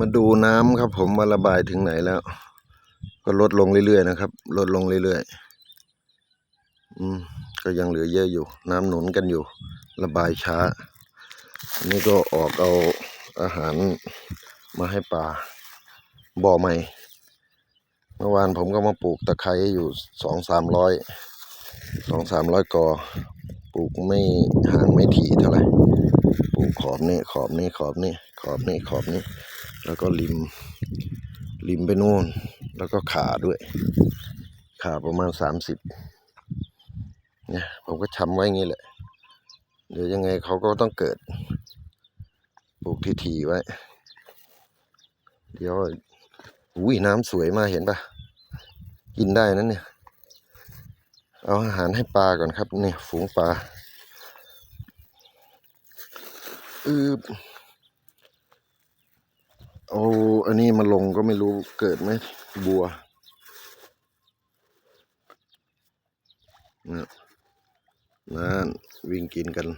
มาดูน้ำครับ ผมมาระบายถึงไหนแล้ว ก็ลดลงเรื่อยๆนะครับ ลดลงเรื่อยๆอืมก็ยังเหลือเยอะอยู่ น้ำหนุนกันอยู่ ระบายช้านนี้ก็ออกเอาอาหารมาให้ปลาบ่อใหม่ เมื่อวานผมก็มาปลูกตะไคร้อยู่สองสามร้อยสองสามร้อยกอปลูกไม่ห่างไม่ถี่เท่าไหร่ปลูกขอบนี่ขอบนี่ขอบนี่ขอบนี่ขอบนี่ แล้วก็ริมริมไปนู่น แล้วก็ขาด้วย ขาประมาณสามสิบเนี่ยผมก็ช้ำไว้งี้แหละ เดี๋ยวยังไงเขาก็ต้องเกิดปลูกทีๆไว้ เดี๋ยวอุ้ยน้ำสวยมากเห็นปะกินได้นั้นเนี่ย เอาอาหารให้ปลาก่อนครับ เนี่ย ฝูงปลาอืบ เอาอันนี้มาลงก็ไม่รู้เกิดไหมบัวนะนั่นวิ่งกินกัน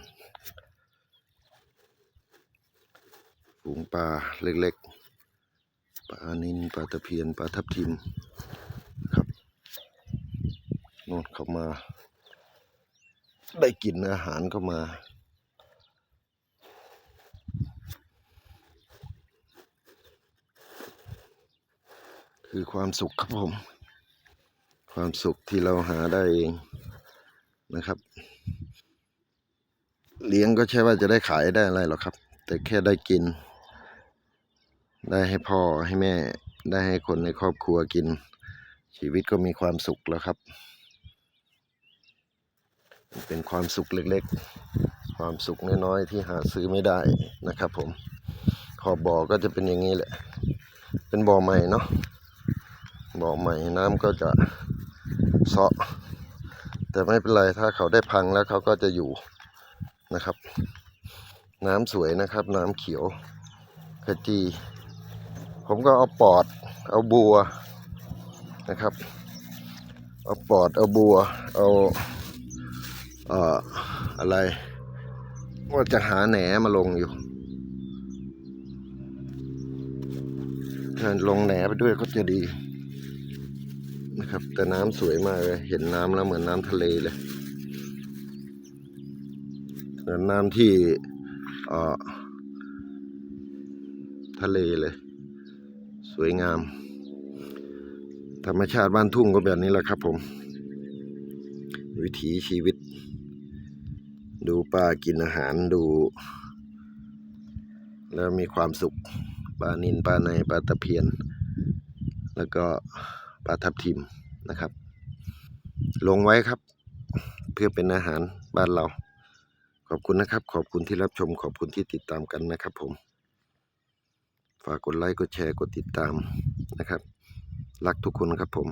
ฝูงปลาเล็กๆปลานินปลาตะเพียนปลาทับทิมครับน่นเข้ามา ได้กินอาหารเข้ามา คือความสุขครับผม ความสุขที่เราหาได้เองนะครับ เลี้ยงก็ใช่ว่าจะได้ขายได้อะไรหรอกครับ แต่แค่ได้กิน ได้ให้พ่อให้แม่ ได้ให้คนในครอบครัวกิน ชีวิตก็มีความสุขแล้วครับ เป็นความสุขเล็กๆ ความสุขน้อยๆที่หาซื้อไม่ได้นะครับผมขอบบ่อก็จะเป็นอย่างนี้แหละ เป็นบ่อใหม่เนาะ บ่อใหม่น้ำก็จะเซาะ แต่ไม่เป็นไรถ้าเขาได้พังแล้วเขาก็จะอยู่นะครับ น้ำสวยนะครับ น้ำเขียวขจี ผมก็เอาปอด เอาบัวนะครับ เอาปอดเอาบัว เอาเอ่ออะไรว่าจะหาแหนมาลงอยู่ลงแหนไปด้วยก็จะดี นะครับ แต่น้ำสวยมากเลย เห็นน้ำแล้วเหมือนน้ำทะเลเลยเหมือนน้ำที่เอ่อทะเลเลย สวยงาม ธรรมชาติบ้านทุ่งก็แบบนี้แหละครับผม วิถีชีวิต ดูปลากินอาหารดู แล้วมีความสุขปลานินปลาในปลาตะเพียน แล้วก็ ลาทับทิมนะครับ ลงไว้ครับ เพื่อเป็นอาหารบ้านเรา ขอบคุณนะครับ ขอบคุณที่รับชม ขอบคุณที่ติดตามกันนะครับ ผม ฝากกดไลค์กดแชร์กดติดตามนะครับ รักทุกคนครับผม